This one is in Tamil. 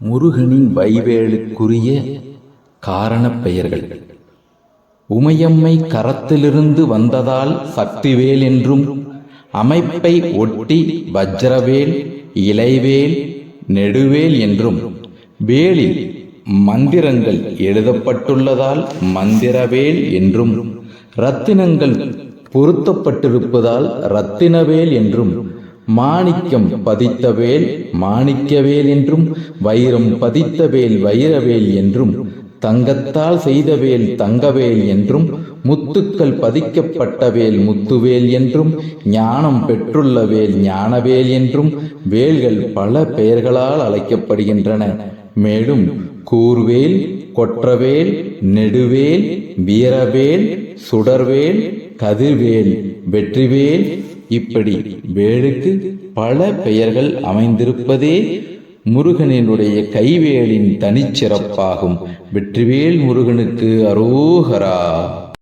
முருகனின் வைவேலுக்குரிய காரணப் பெயர்கள். உமையம்மை கரத்திலிருந்து வந்ததால் சக்திவேல் என்றும் அமைப்பை ஒட்டி வஜ்ரவேல் இலைவேல் நெடுவேல் என்றும் வேலில் மந்திரங்கள் எழுதப்பட்டுள்ளதால் மந்திரவேல் என்றும் ரத்தினங்கள் பொருத்தப்பட்டிருப்பதால் ரத்தினவேல் என்றும் மாணிக்கம் பதித்தவேல் மாணிக்கவேல் என்றும் வைரம் பதித்தவேல் வைரவேல் என்றும் தங்கத்தால் செய்தவேல் தங்கவேல் என்றும் முத்துக்கள் பதிக்கப்பட்ட வேல் முத்துவேல் என்றும் ஞானம் பெற்றுள்ள வேல் ஞானவேல் என்றும் வேல்கள் பல பெயர்களால் அழைக்கப்படுகின்றன. மேலும் கூர்வேல் கொற்றவேல் நெடுவேல் வீரவேல் சுடர்வேல் கதிர்வேல் வெற்றிவேல் இப்படி வேலுக்கு பல பெயர்கள் அமைந்திருப்பதே முருகனினுடைய கைவேலின் தனிச்சிறப்பாகும். வெற்றிவேல் முருகனுக்கு அரோகரா.